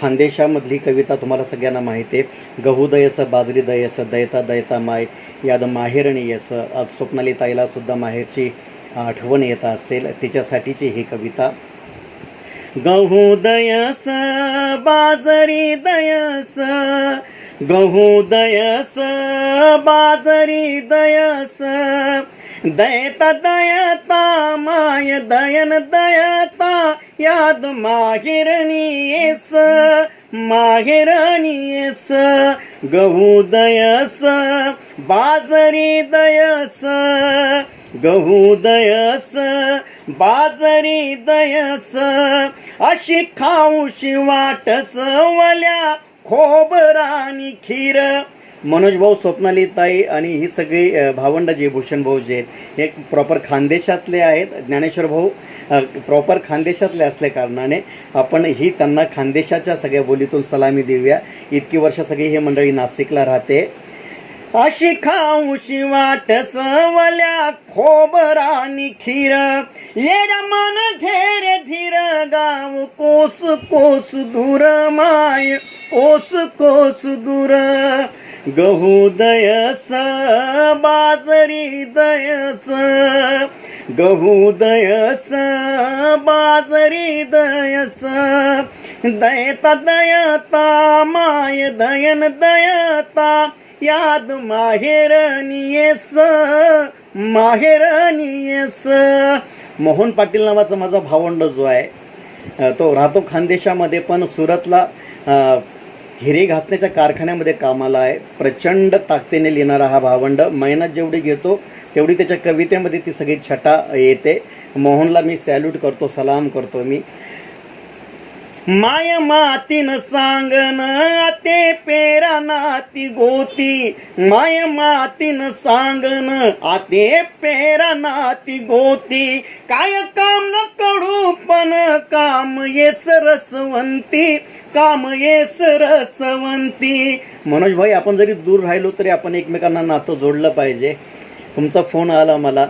खानदेशामधली कविता तुम्हाला सगळ्यांना माहिती आहे. गहू दयस बाजरी दयस दयता दयता माय याद माहेरणी यस. आज स्वप्नाली ताईला सुद्धा माहेरची आठवण येत असेल. तिच्यासाठीची ही कविता. गहू दयस बाजरी दयस गहू दयस बाजरी दयस. दयता दयता माय दयन दयता याद माहेरणी येस माहेरणी येस गहू दयस बाजरी दयस गहू दयस बाजरी दयस अशी खाऊशी वाटस वल्या खोबरानी खीर मनोज भाऊ स्वप्नाली ताई आणि ही सगळी भावंड जे भूषण भाऊ जे आहेत हे प्रॉपर खानदेशातले आहेत. ज्ञानेश्वर भाऊ प्रॉपर खानदेशातले असल्या कारणाने आपण ही त्यांना खानदेशाच्या सगळ्या बोलीतून सलामी देऊया. इतकी वर्ष सगळी ही मंडळी नाशिकला राहते. अशी खाऊशी वाट सवल्या खोबरानी खीर. येड्या मन घेर धीर गाव कोस कोस दूर माय. कोस कोस दूर. गहू दयस बाजरी दयस. गहू दयस बाजरी दयस. दयता दयता माय दयन दयता. याद माहेरनियस माहेरनियस मोहन पाटील नावाचा माझा भावंड जो आहे तो राहतो खानदेशामध्ये पण सुरतला हिरे घासण्याच्या कारखान्यामध्ये कामाला आहे. प्रचंड ताकदीने लिहिणारा हा भावंड मेहनत जेवढी घेतो तेवढी त्याच्या कवितेमध्ये ती सगळी छटा येते. मोहनला मी सॅल्यूट करतो सलाम करतो मी. माय मातीन सांगन आते पेरा नाती गोती. माय मातीन सांगन आते पेरा नाती गोती. काय काम न कडू पण काम येस रसवंती काम येस रसवंती मनोज भाई आपण जरी दूर राहिलो तरी आपण एकमेकांना नातं जोडलं पाहिजे. तुमचा फोन आला मला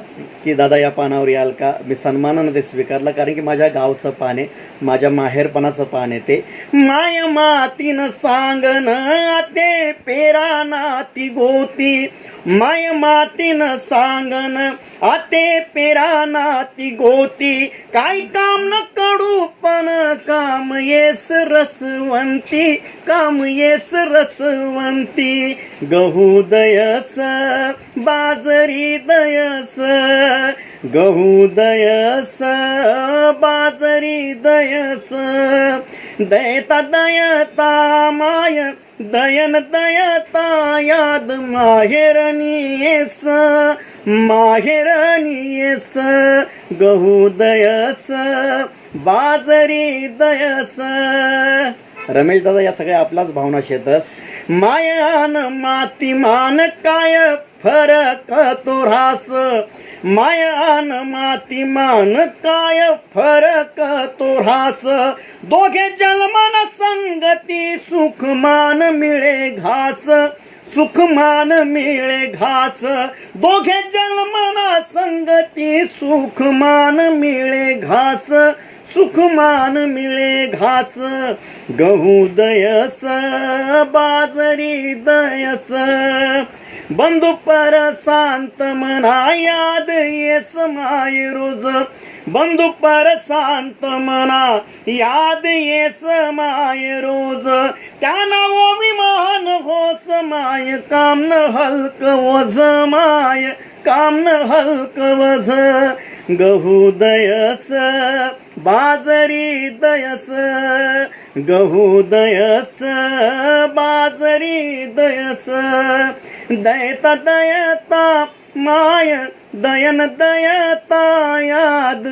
की दादा या पानावर याल का? मी सन्मानानं ते स्वीकारलं कारण की माझ्या गावचं पान आहे माझ्या माहेरपणाचं पान आहे ते. माय मातीन सांगन आते पेरा नाती गोती. माय मातीन सांगन आते पेरा नाती गोती. काय काम न कडू पण काम येस रसवंती काम येस रसवंती. गहू दयस बाजरी दयस गहू दयस बाजरी दयस. दयता दयता माय दयन दयता याद माहेरणी येस गहू दयस बाजरी दयस. रमेश दादा या सगळ्या आपलाच भावना शेतस. मायान माती मान काय फरक तो रास मायान माती मान काय फरक तो रास दोघे जन्मन संगती सुखमान मिळे घास. सुखमान मिळे घास. दोघे जन्मना संगती सुखमान मिळे घास. सुखमान मिळे घास. गहू दयस बाजरी दयस. बंधू पर शांत मना याद येस माय रोज बंधू पर शांत मना याद येस माय रोज. त्यानं वो विमान हो समाय काम न हलक वज माय काम न हलक वज. गहू दयस बाजरी दयस. गहू दयस बाजरी दयस. दयता दयता माय दयन दयता याद